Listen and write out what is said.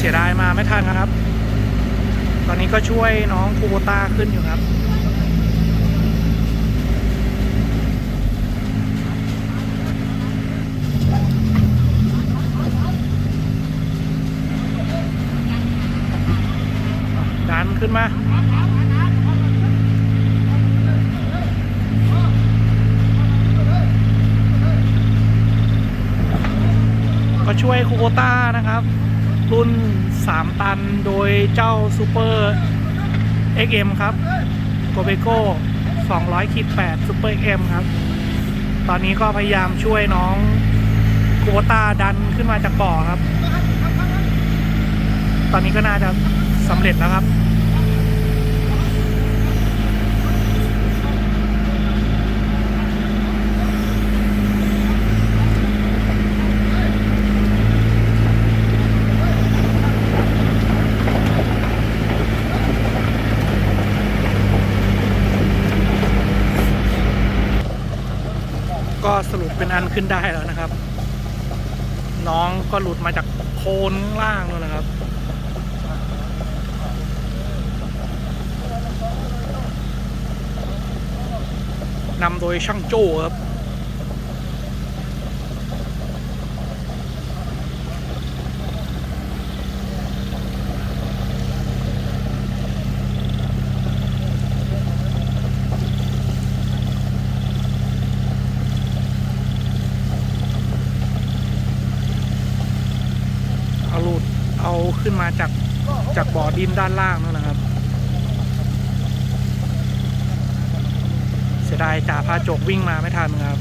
เสียดายมาไม่ทันนะครับ ตอนนี้ก็ช่วยน้องคูโบต้าขึ้นอยู่ครับดันขึ้นมาก็ช่วยคูโบต้านะครับ รุ่น 3 ตันโดยเจ้าซูเปอร์ XM ครับโกเบโก้200ขีด8ซูเปอร์ XM ครับ ตอนนี้ก็พยายามช่วยน้องคูโบต้าดันขึ้นมาจากบ่อครับ ตอนนี้ก็น่าจะสำเร็จแล้วครับ ก็สรุปเป็นอันขึ้นได้แล้วนะครับ น้องก็หลุดมาจากโคนข้างล่างแล้วนะครับ นำโดยช่างโจ้ครับ เอาหลุดเอา ขึ้นมาจากจากบ่อดินด้านล่างนั่นนะครับ เสียดายจ่าพาโจกวิ่งมาไม่ทันครับ